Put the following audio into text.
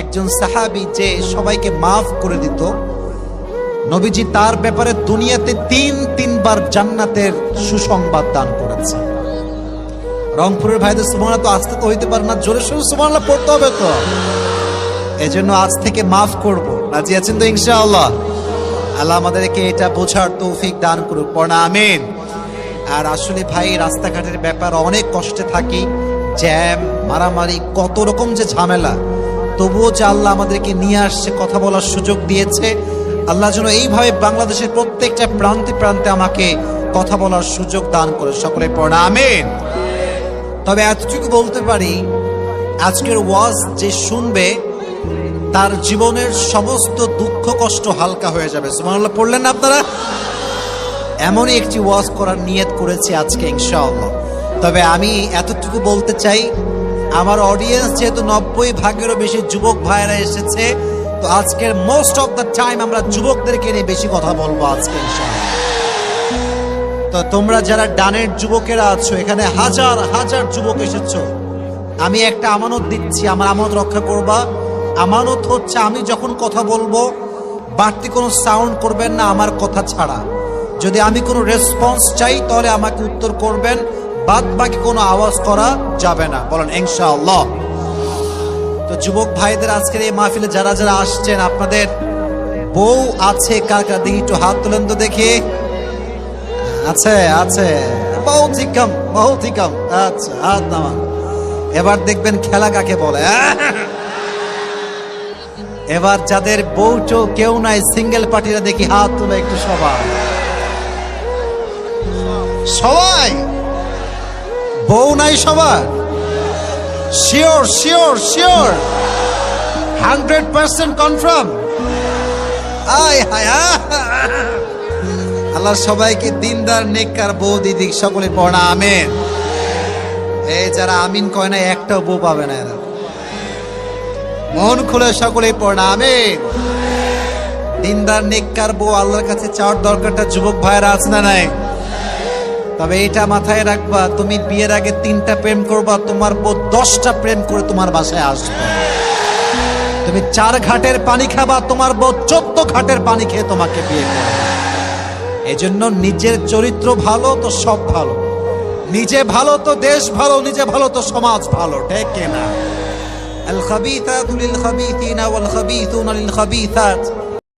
একজন সাহাবি যে সবাইকে মাফ করে দিত, নবীজি তার ব্যাপারে দুনিয়াতে তিন, তিনবার জান্নাতের সুসংবাদ দান করেছে। রংপুরের ভাইদের সুমানা তো আসতে তো হইতে পারে না, জোরে সোরে সুমানা পড়তে হবে তো। এজন্য আজ থেকে মাফ করব, রাজি আছেন তো ইনশাআল্লাহ? আল্লাহ আমাদেরকে এটা বোঝার তৌফিক দান করুক পড়া আমিন। আর আসলে ভাই, রাস্তাঘাটের ব্যাপার অনেক কষ্টে থাকি, জ্যাম, মারামারি, কত রকম যে ঝামেলা। তবুও যে আল্লাহ আমাদেরকে নিয়ে আসছে, কথা বলার সুযোগ দিয়েছে, আল্লাহ যেন এইভাবে বাংলাদেশের প্রত্যেকটা প্রান্তে প্রান্তে আমাকে কথা বলার সুযোগ দান করে সকলে আমিন। তবে এতটুকু বলতে পারি, আজকের ওয়াজ যে শুনবে, তার জীবনের সমস্ত দুঃখ, কষ্ট হালকা হয়ে যাবে। সুবহানাল্লাহ, পড়লেন না আপনারা? এমনই একটি ওয়াজ করার নিয়ত করেছি আজকে, ইনশাআল্লাহ। তবে আমি এতটুকু বলতে চাই আমার অডিয়েন্স যেহেতু নব্বই ভাগেরও বেশি যুবক ভাইয়েরা এসেছে, তো আজকের মোস্ট অফ দ্য টাইম আমরা যুবকদেরকে নিয়ে বেশি কথা বলব আজকে তো তোমরা যারা ডানের যুবকেরা আছো, এখানে হাজার হাজার যুবক এসেছ। আমি একটা আমানত দিচ্ছি, আমার আমানত রক্ষা করবা। আমানত হচ্ছে আমি যখন কথা বলব, বাড়তি কোনো সাউন্ড করবেন না, আমার কথা ছাড়া। যদি আমি কোনো রেসপন্স চাই, তাহলে আমাকে উত্তর করবেন। বাদ বাকি কোনো আওয়াজ করা যাবে না। বলেন, ইনশাআল্লাহ। তো যুবক ভাইদের, আজকের এই মাহফিলে যারা যারা আসছেন, আপনাদের বউ আছে, কার কার দিকে একটু হাত তুলেন তো দেখি। আছে আছে। বহুত হিকম বহুত হিকম আচ্ছা হাত নামান। এবার দেখবেন খেলা কাকে বলে। এবার যাদের বউটো কেউ নাই, সিঙ্গেল পার্টিরা দেখি হাত তুলে একটু সবাই। সবাই! বউ নাই সবার। Sure sure sure hundred percent confirm হায়! আল্লাহ সবাইকে দিনদার, নেককার, বউ দিদি সকলে পড়া, আমেন। এই যারা আমিন কয় না, একটাও বউ পাবে না এরা। মন খুলে সকলে পড়া, আমেন। দিনদার, নেককার বউ আল্লাহর কাছে চাওয়ার দরকারটা যুবক ভাইয়েরা আছে না নাই? তবে এটা মাথায় রাখবা তুমি বিয়ের আগে তিনটা প্রেম করবা তোমার বউ দশটা প্রেম করে তোমার বাসায় আসবে তুমি চার ঘাটের পানি খাবা তোমার বউ চোদ্দ ঘাটের পানি খেয়ে তোমাকে বিয়ে করবে এজন্য নিজের চরিত্র ভালো তো সব ভালো নিজে ভালো তো দেশ ভালো নিজে ভালো তো সমাজ ভালো ঠিক না الخبيثات للخبيثين والخبيثون للخبيثات